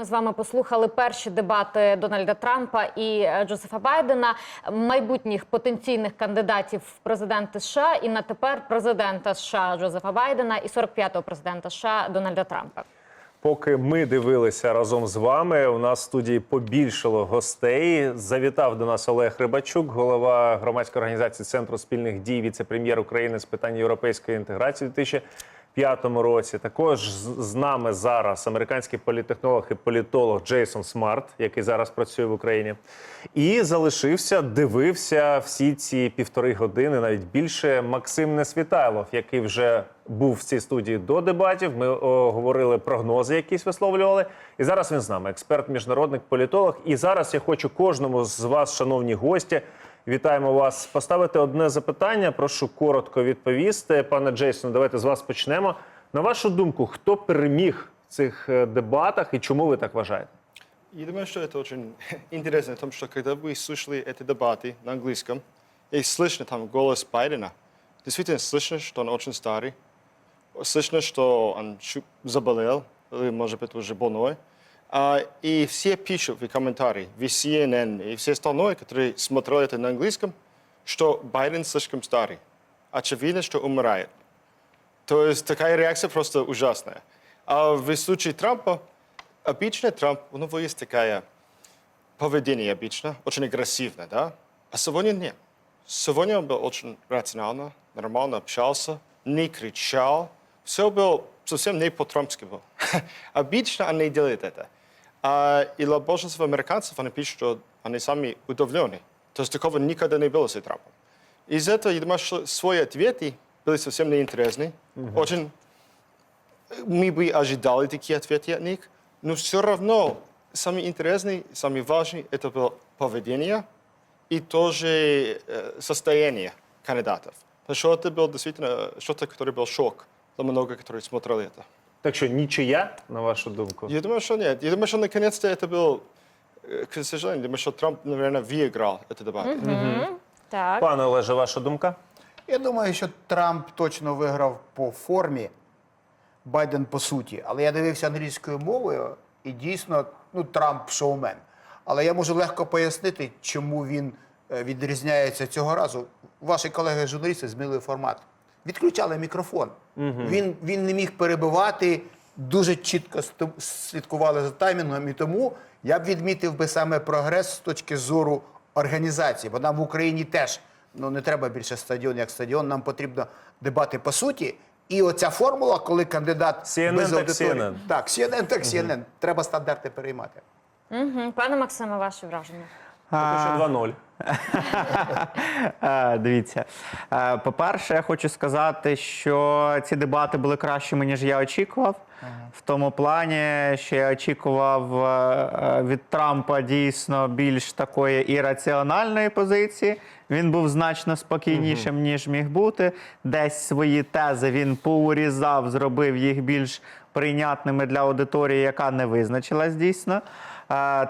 Ми з вами послухали перші дебати Дональда Трампа і е, Джозефа Байдена, майбутніх потенційних кандидатів в президенти США і на тепер президента США Джозефа Байдена і 45-го президента США Дональда Трампа. Поки ми дивилися разом з вами, у нас в студії побільшало гостей. Завітав до нас Олег Рибачук, голова громадської організації Центру спільних дій, віце-прем'єр України з питань європейської інтеграції. 2000 п'ятому році. Також з нами зараз американський політехнолог і політолог Джейсон Смарт, який зараз працює в Україні, і залишився, дивився всі ці півтори години, навіть більше Максим Несвітайлов, який вже був в цій студії до дебатів. Ми о, говорили прогнози, якісь висловлювали. І зараз він з нами, експерт, міжнародник, політолог. І зараз я хочу кожному з вас, шановні гості. вітаємо вас. Поставити одне запитання. Прошу коротко відповісти. Пане Джейсон, давайте з вас почнемо. На вашу думку, хто переміг в цих е, дебатах і чому ви так вважаєте? Я думаю, что это очень интересно, потому что когда вы слышали эти дебаты на английском, и слышно там голос Байдена, действительно слышно, что он очень старый, слышно, что он чуть заболел, или, может быть, уже больной. А, и все пишут в комментарии, в CNN и все остальное, которые смотрели это на английском, что Байден слишком старый. Очевидно, что умирает. То есть такая реакция просто ужасная. А в случае Трампа, обычно Трамп, у него есть такая поведение обычно, очень агрессивное, да? А сегодня нет. Сегодня он был очень рационально, нормально общался, не кричал. Все было совсем не по-трампски было. Обычно он не делает это. А, и для большинства американцев они пишут, что они сами удивлены. То есть такого никогда не было с Трампом. Из этого, я думаю, что свои ответы были совсем неинтересны. Очень мы бы ожидали такие ответы от них, но все равно самый интересный, самый важный это было поведение и тоже э, состояние кандидатов. Потому что это был действительно что-то, который был шок для много, которые смотрели это. Так що нічия, на вашу думку? Я думаю, что нет. Я думаю, что наконец-то это был, э, к сожалению, думаю, что Трамп, наверное, выиграл этот дебат. Так. Пане Олеже, ваша думка? Я думаю, що Трамп точно виграв по формі, Байден по суті. Але я дивився англійською мовою, і дійсно, ну, Трамп шоумен. Але я можу легко пояснити, чому він е, відрізняється цього разу. Ваші колеги-журналісти змінили формат. Відключали мікрофон. Він, він не міг перебивати, дуже чітко слідкували за таймінгом. І тому я б відмітив би саме прогрес з точки зору організації, бо нам в Україні теж ну не треба більше стадіон як стадіон. Нам потрібно дебати по суті. І оця формула, коли кандидат CNN без так аудиторії. CNN. Так, CNN так CNN. Треба стандарти переймати. Мгм. Пане Максиме, ваші враження. Поки 2-0. Е, Дивіться, Е, по-перше, я хочу сказати, що ці дебати були кращими, ніж я очікував. В тому плані, що я очікував е, від Трампа дійсно більш такої ірраціональної позиції. Він був значно спокійнішим, ніж міг бути. Десь свої тези він поурізав, зробив їх більш прийнятними для аудиторії, яка не визначилась дійсно.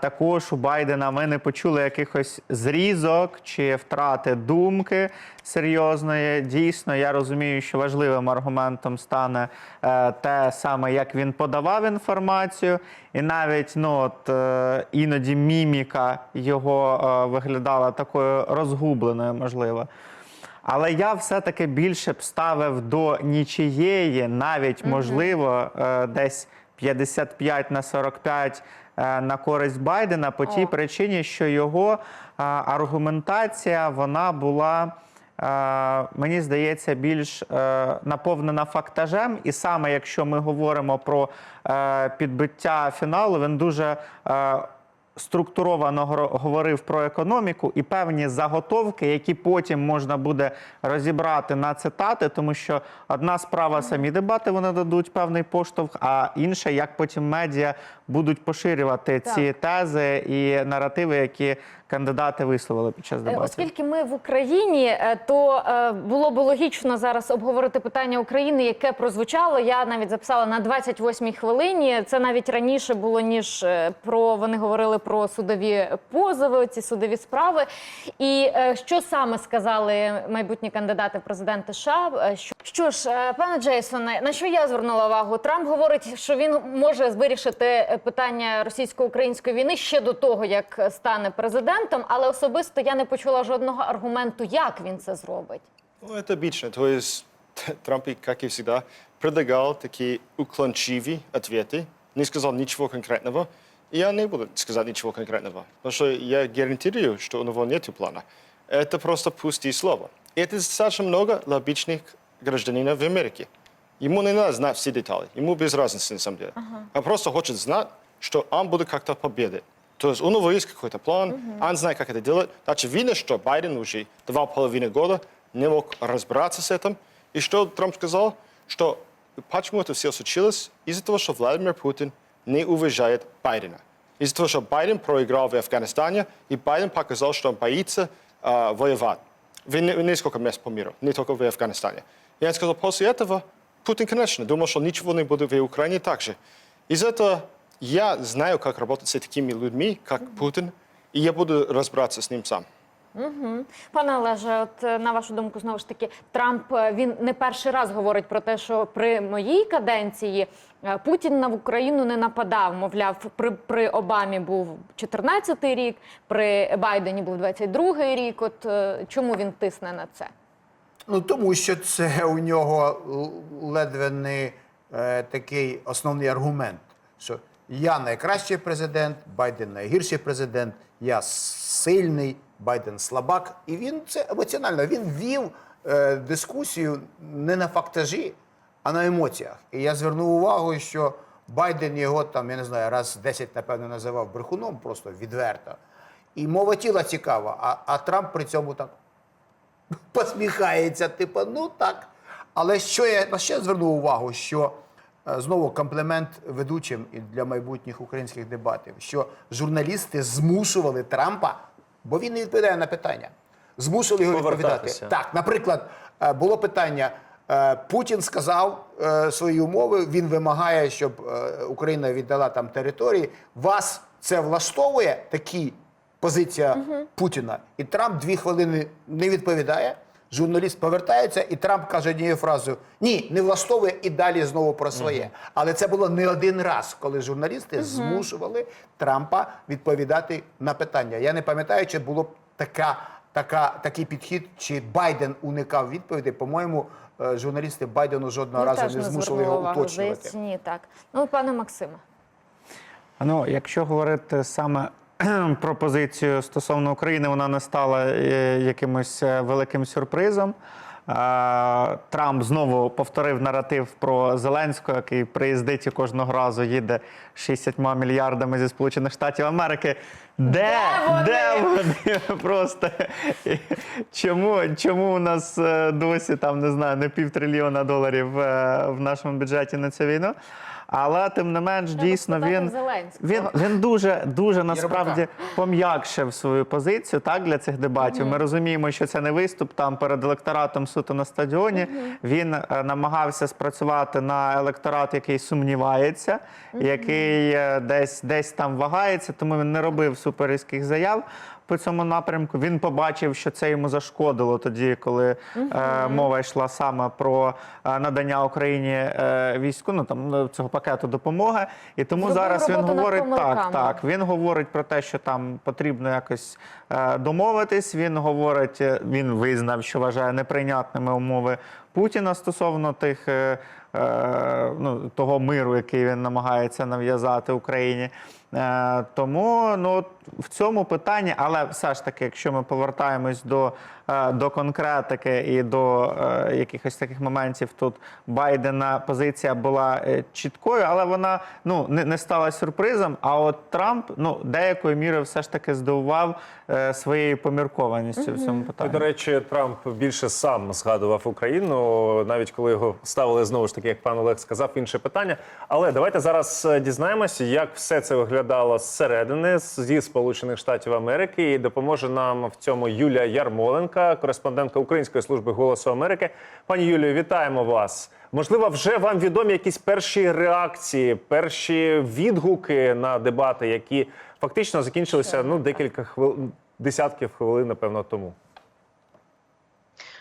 Також у Байдена ми не почули якихось зрізок чи втрати думки серйозної. Дійсно, я розумію, що важливим аргументом стане е, те саме, як він подавав інформацію, і навіть ну от е, іноді міміка його е, виглядала такою розгубленою, можливо. Але я все-таки більше б ставив до нічиєї, навіть можливо, десь 55 на 45 е, на користь Байдена по тій О. причині, що його е, аргументація вона була. е, Мені здається, більш е, наповнена фактажем, і саме якщо ми говоримо про е, підбиття фіналу, він дуже е, структуровано говорив про економіку і певні заготовки, які потім можна буде розібрати на цитати, тому що одна справа самі дебати вони дадуть певний поштовх, а інша, як потім медіа будуть поширювати Так. ці тези і наративи, які кандидати висловили під час Е, дебатів. Оскільки ми в Україні, е, то е, було б логічно зараз обговорити питання України, яке прозвучало. Я навіть записала на 28-й хвилині. Це навіть раніше було ніж про вони говорили про судові позови, ці судові справи. І е, що саме сказали майбутні кандидати в президенти США? Е, Що, що ж, е, пане Джейсоне, на що я звернула увагу? Трамп говорить, що він може вирішити е, питання російсько-української війни ще до того, як стане президентом, але особисто я не почула жодного аргументу, як він це зробить. Ну, это обычно. То есть Трамп, как и всегда, предлагал такие уклончивые ответы, не сказал ничего конкретного. Я не буду сказать ничего конкретного, потому что я гарантирую, что у него нет плана. Это просто пустые слова. И это достаточно много для обычных гражданина в Америке. Ему не надо знать все детали, ему без разницы на самом деле. Он просто хочет знать, что он будет как-то победить. То есть у него есть какой-то план, он знает, как это делать. Значит, видно, что Байден уже два половины года не мог разбираться с этим. И что Трамп сказал? Что почему это все случилось? Из-за того, что Владимир Путин не уважает Байдена. Из-за того, что Байден проиграл в Афганистане, и Байден показал, что он боится а, воевать в несколько мест по миру, не только в Афганистане. Он сказал, после этого Путин, конечно, думал, что ничего не будет в Украине также. Из-за этого я знаю, как работать с такими людьми, как Путин, и я буду разбираться с ним сам. Пане Олеже, от е, на вашу думку, знову ж таки, Трамп е, він не перший раз говорить про те, що при моїй каденції е, Путін на Україну не нападав. Мовляв, при, при Обамі був 14-й рік, при Байдені був 22-й рік. От чому він тисне на це? Ну тому що це у нього ледве не е, такий основний аргумент, що я найкращий президент, Байден найгірший президент, я сильний, Байден слабак. І він це емоціонально. Він вів е, дискусію не на фактажі, а на емоціях. І я звернув увагу, що Байден його там, я не знаю, раз 10, напевно, називав брехуном, просто відверто. І мова тіла цікава, а, а Трамп при цьому так посміхається, типу, ну так. Але що я на я звернув увагу, що е, знову комплімент ведучим і для майбутніх українських дебатів, що журналісти змушували Трампа, бо він не відповідає на питання. Змусили його відповідати. Так, наприклад, е, було питання. е, Путін сказав е, свої умови. Він вимагає, щоб Україна віддала там території. Вас це влаштовує такі позиція Путіна. І Трамп дві хвилини не відповідає. Журналіст повертається, і Трамп каже однією фразою: ні, не влаштовує і далі знову про своє. Але це було не один раз, коли журналісти змушували Трампа відповідати на питання. Я не пам'ятаю, чи було б така, така, такий підхід, чи Байден уникав відповідей. По-моєму, е, журналісти Байдену жодного Я разу не змушували його увагу. уточнювати. Ні, так. Ну, пане Максиме. Ну, якщо говорити саме про позицію стосовно України, вона не стала е, якимось е, великим сюрпризом. Е, Трамп знову повторив наратив про Зеленського, який приїздить і кожного разу їде 60 мільярдами зі Сполучених Штатів Америки. Де, вони? Де вони? Просто чому, чому у нас досі там не знаю не півтрильйона доларів в нашому бюджеті на цю війну? Але тим не менш, Треба дійсно він, він, він дуже дуже насправді пом'якшив свою позицію так для цих дебатів. Ми розуміємо, що це не виступ там перед електоратом суто на стадіоні. Він е, намагався спрацювати на електорат, який сумнівається, який е, десь десь там вагається, тому він не робив суперрізких заяв. По цьому напрямку він побачив, що це йому зашкодило тоді, коли е, мова йшла саме про е, надання Україні е, війську, ну там ну, цього пакету допомоги. І тому Зробив зараз він говорить так, так. Він говорить про те, що там потрібно якось е, домовитись. Він говорить, е, він визнав, що вважає неприйнятними умови Путіна стосовно тих. Е, е, ну, того миру, який він намагається нав'язати Україні. Е, тому ну, в цьому питанні, але все ж таки, якщо ми повертаємось до, до конкретики і до е, якихось таких моментів, тут Байдена позиція була е, чіткою, але вона ну, не, не стала сюрпризом. А от Трамп ну, деякою мірою все ж таки здивував е, своєю поміркованістю в цьому питанні. до речі, Трамп більше сам згадував Україну, навіть коли його ставили знову ж таки, як пан Олег сказав, інше питання. Але давайте зараз е, дізнаємося, як все це виглядало зсередини зі Сполучених Штатів Америки. І допоможе нам в цьому Юлія Ярмоленка, кореспондентка Української служби голосу Америки. Пані Юлію, вітаємо вас. Можливо, вже вам відомі якісь перші реакції, перші відгуки на дебати, які фактично закінчилися ну декілька хвилин, десятків хвилин, напевно, тому.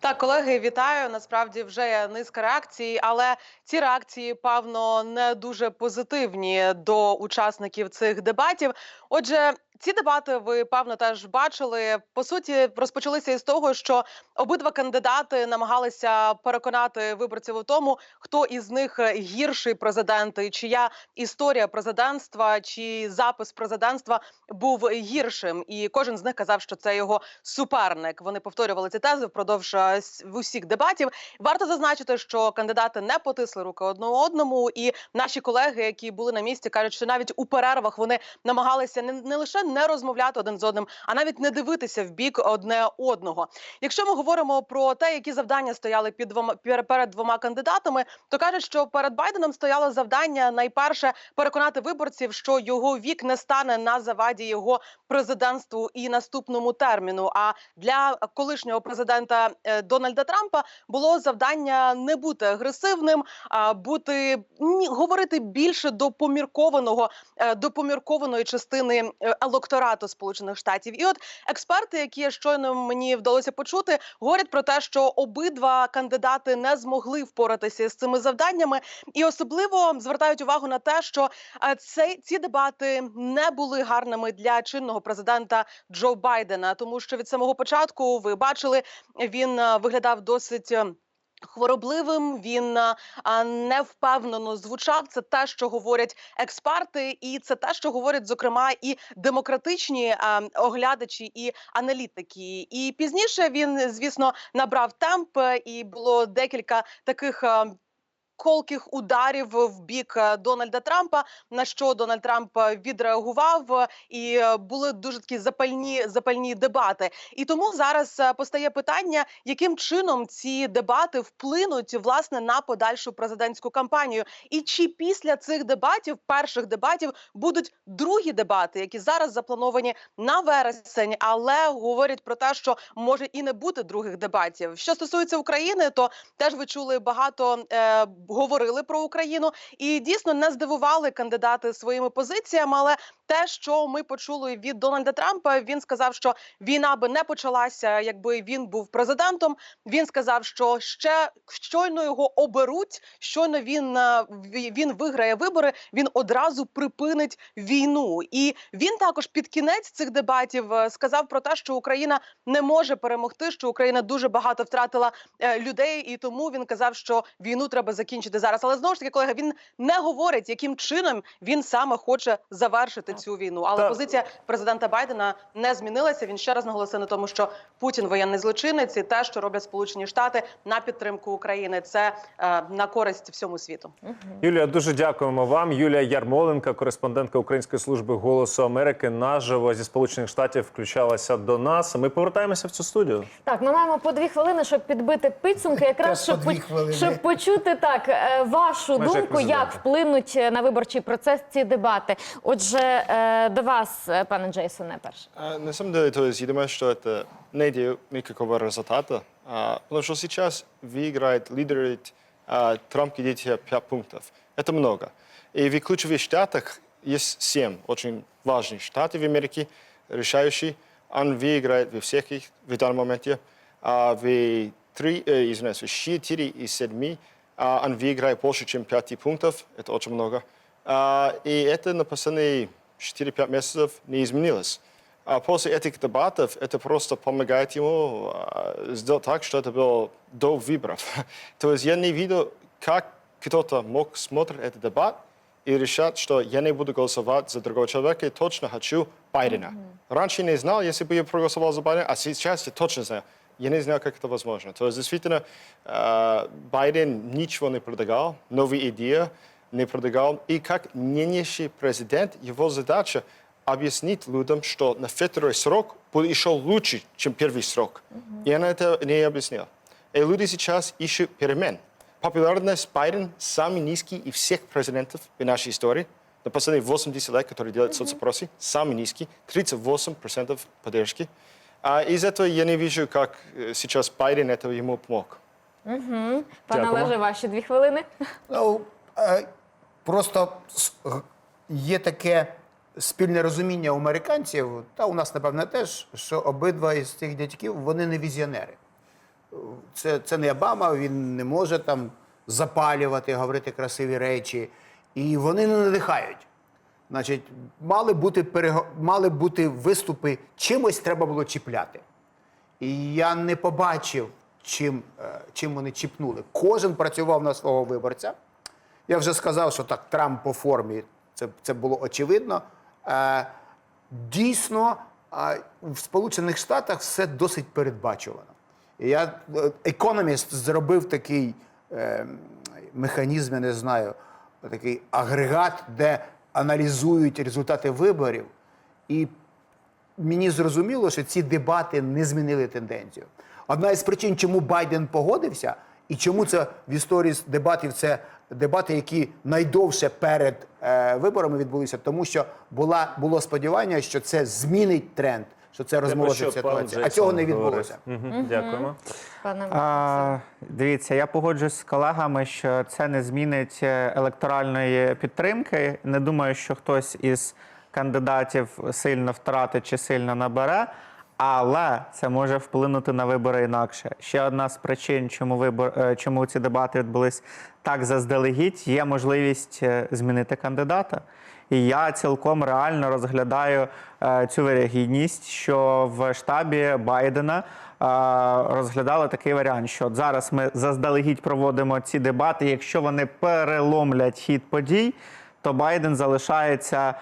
Так, колеги, вітаю. Насправді вже є низка реакцій, але ці реакції, певно, не дуже позитивні до учасників цих дебатів. Отже, ці дебати ви певно теж бачили. По суті, розпочалися із того, що обидва кандидати намагалися переконати виборців у тому, хто із них гірший президент, чия історія президентства чи запис президентства був гіршим. І кожен з них казав, що це його суперник. Вони повторювали ці тези впродовж е, усіх дебатів. Варто зазначити, що кандидати не потисли руки одне одному, і наші колеги, які були на місці, кажуть, що навіть у перервах вони намагалися не, не лише не розмовляти один з одним, а навіть не дивитися в бік одне одного. Якщо ми говоримо про те, які завдання стояли під двома пер- перед двома кандидатами, то кажуть, що перед Байденом стояло завдання найперше переконати виборців, що його вік не стане на заваді його президентству і наступному терміну. А для колишнього президента е, Дональда Трампа було завдання не бути агресивним, а бути ні, говорити більше до поміркованого е, до поміркованої частини е, електорату Сполучених Штатів. І от експерти, які щойно мені вдалося почути, говорять про те, що обидва кандидати не змогли впоратися з цими завданнями, і особливо звертають увагу на те, що е, цей ці дебати не були гарними для чинного президента Джо Байдена, тому що від самого початку ви бачили, він е, виглядав досить. Е, Хворобливим він е, невпевнено звучав. Це те, що говорять експерти, і це те, що говорять зокрема і демократичні а, оглядачі і аналітики. І пізніше він, звісно, набрав темп, е, і було декілька таких. е, Колких ударів в бік е, Дональда Трампа, на що Дональд Трамп е, відреагував, е, і були дуже такі запальні запальні дебати. І тому зараз постає питання, яким чином ці дебати вплинуть власне на подальшу президентську кампанію, і чи після цих дебатів, перших дебатів, будуть другі дебати, які зараз заплановані на вересень, але говорять про те, що може і не бути других дебатів. Що стосується України, то теж ви чули багато е, говорили про Україну, і дійсно не здивували кандидати своїми позиціями. Але те, що ми почули від Дональда Трампа, він сказав, що війна би не почалася, якби він був президентом. Він сказав, що ще щойно його оберуть, щойно він, е, він виграє вибори, він одразу припинить війну. І він також під кінець цих дебатів е, сказав про те, що Україна не може перемогти, що Україна дуже багато втратила е, людей, і тому він казав, що війну треба закінчити зараз. Але знову ж таки, колега, він не говорить, яким чином він саме хоче завершити цю війну. Але Та- позиція президента Байдена не змінилася. Він ще раз наголосив на тому, що Путін воєнний злочинець і те, що роблять Сполучені Штати на підтримку України, це е, на користь всьому світу. Юлія, дуже дякуємо вам. Юлія Ярмоленка, кореспондентка Української служби голосу Америки, наживо зі Сполучених Штатів включалася до нас. Ми повертаємося в цю студію. Так, ми маємо по дві хвилини, щоб підбити підсумки, якраз щоб, по- щоб почути так е, вашу Майже думку, як президента. вплинуть е, на виборчий процес ці дебати. Отже, до вас, е, пане Джейсоне, перше. А, На самом деле, то есть, я думаю, что это не дает никакого результата, а, потому что сейчас выиграет, лидирует а, Трамп где-то 5 пунктов. Это много. И в ключевых штатах есть 7 очень важных штатов в Америке, решающие. Он выиграет во всех их в данном моменте. А в 3, э, извиняюсь, в 4 из 7 а, он выиграет больше, чем 5 пунктов. Это очень много. А, и это на последние 4-5 месяцев не изменилось. А после этих дебатов это просто помогает ему а, сделать так, что это было до выборов. То есть я не видел, как кто-то мог смотреть этот дебат и решать, что я не буду голосовать за другого человека, я точно хочу Байдена. Раньше не знал, если бы я проголосовал за Байдена, а сейчас я точно знаю. Я не знаю, как это возможно. То есть, действительно, э, Байден ничего не предлагал, новые идеи не предлагал. И как нынешний президент, его задача объяснить людям, что на второй срок будет еще лучше, чем первый срок. И она это не объяснила. И люди сейчас ищут перемен. Популярность Байден самый низкий из всех президентов в нашей истории. На последние 80 лет, которые делают соцопросы, самый низкий, 38% поддержки. А из этого я не вижу, как э, сейчас Байден этого ему помог. Пане Дякую. Олеже, ваші дві хвилини. Ну, е, просто є таке спільне розуміння у американців, та у нас, напевне, теж, що обидва із цих дядьків вони не візіонери. Це, це не Обама, він не може там запалювати, говорити красиві речі. І вони не надихають. Значить, мали бути, перего... мали бути виступи, чимось треба було чіпляти. І я не побачив, чим, е, чим вони чіпнули. Кожен працював на свого виборця. Я вже сказав, що так, Трамп по формі, це, це було очевидно. Е, дійсно, е, в Сполучених Штатах все досить передбачувано. Я, е, економіст зробив такий е, механізм, я не знаю, такий агрегат, де аналізують результати виборів. І мені зрозуміло, що ці дебати не змінили тенденцію. Одна із причин, чому Байден погодився, і чому це в історії з дебатів це дебати, які найдовше перед е, виборами відбулися, тому що була було сподівання, що це змінить тренд, що це розморозить ситуацію. А цього не відбулося. Дякуємо. Пане А, дивіться, я погоджуюсь з колегами, що це не змінить е, електоральної підтримки. Не думаю, що хтось із кандидатів сильно втратить чи сильно набере, але це може вплинути на вибори інакше. Ще одна з причин, чому вибор, е, чому ці дебати відбулись так заздалегідь, є можливість е, змінити кандидата. І я цілком реально розглядаю е, цю вирогідність, що в штабі Байдена розглядали такий варіант, що зараз ми заздалегідь проводимо ці дебати. Якщо вони переломлять хід подій, то Байден залишається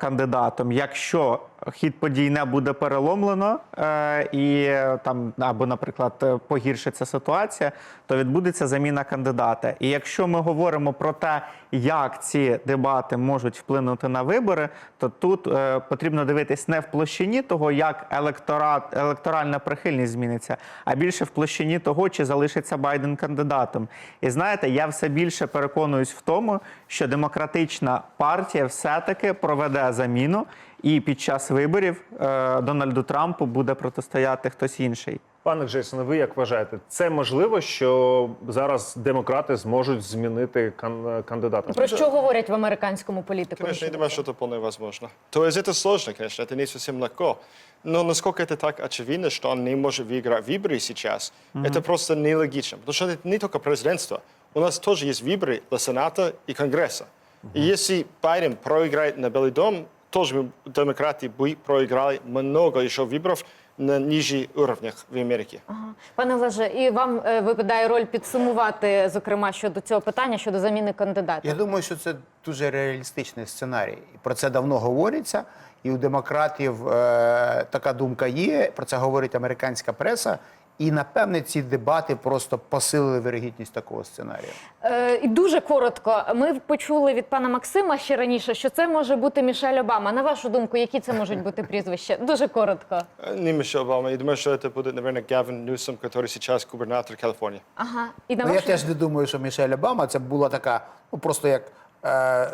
кандидатом. Якщо хід подій не буде переломлено е, і е, там або, наприклад, е, погіршиться ситуація, то відбудеться заміна кандидата. І якщо ми говоримо про те, як ці дебати можуть вплинути на вибори, то тут потрібно дивитись не в площині того, як електорат, електоральна прихильність зміниться, а більше в площині того, чи залишиться Байден кандидатом. І знаєте, я все більше переконуюсь в тому, що демократична партія все-таки проведе заміну, і під час виборів е, Дональду Трампу буде протистояти хтось інший. Пане Джейсоне, ви як вважаєте, це можливо, що зараз демократи зможуть змінити кан- кандидата? Про що говорять в американському політику? Конечно, я думаю, что это вполне возможно. То есть это сложно, конечно, это не совсем легко. Но насколько это так очевидно, что он не может выиграть выборы сейчас, это просто нелогично. Потому что это не только президентство. У нас тоже есть выборы для Сената и Конгресса. И если Байден проиграет на Белый дом, тоже мы, демократы бы проиграли много еще выборов на ниже уровнях в Америке. Ага. Пане Олеже, і вам е, випадає роль підсумувати, зокрема, щодо цього питання, щодо заміни кандидата. Я думаю, що це дуже реалістичний сценарій. І Про це давно говориться. І у демократів е, така думка є. Про це говорить американська преса. І напевне ці дебати просто посилили вирогідність такого сценарію. Е, і дуже коротко. Ми почули від пана Максима ще раніше, що це може бути Мішель Обама. На вашу думку, які це можуть бути прізвища? Дуже коротко. Э, Не Мишель Обама. Я думаю, что это будет, наверное, Гавин Ньюсом, который сейчас губернатор Калифорнии. Ага. І на Ну, я вашу теж не думаю, що Мішель Обама це була така, ну просто як е, е,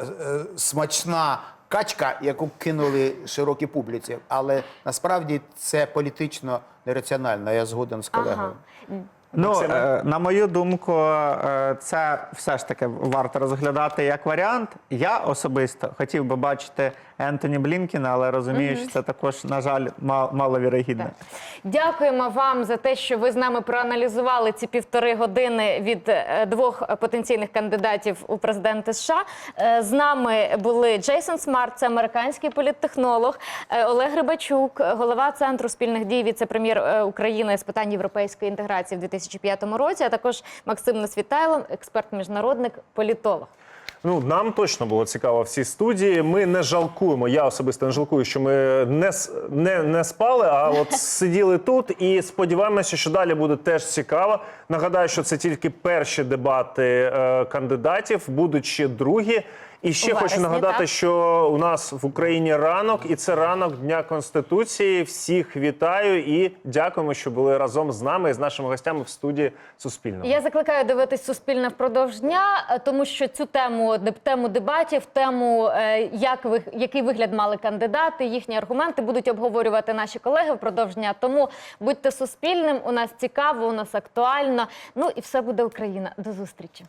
смачна качка, яку кинули широкій публіці. Але насправді це політично нераціонально. Я згоден з колегою. ага. Ну, е, на мою думку, е, це все ж таки варто розглядати як варіант. Я особисто хотів би бачити Ентоні Блінкіна, але розумію, що це також, на жаль, ма- маловірогідно. Так. Дякуємо вам за те, що ви з нами проаналізували ці півтори години від е, двох потенційних кандидатів у президенти США. Е, З нами були Джейсон Смарт, це американський політтехнолог, е, Олег Рибачук, голова центру спільних дій, віце-прем'єр України з питань європейської інтеграції в 2005 році, а також Максим Несвітайло, експерт міжнародник, політолог. Ну нам точно було цікаво в цій студії. Ми не жалкуємо. Я особисто не жалкую, що ми не, не, не спали, а от сиділи тут і сподіваємося, що далі буде теж цікаво. Нагадаю, що це тільки перші дебати е, кандидатів, будуть ще другі. І ще хочу нагадати, так. що у нас в Україні ранок, і це ранок Дня Конституції. Всіх вітаю і дякуємо, що були разом з нами і з нашими гостями в студії Суспільного. Я закликаю дивитись суспільне впродовж дня, е, тому що цю тему тему дебатів, тему е, як ви який вигляд мали кандидати, їхні аргументи будуть обговорювати наші колеги впродовж дня. Тому будьте суспільним. У нас цікаво, у нас актуально. Ну і все буде Україна. До зустрічі.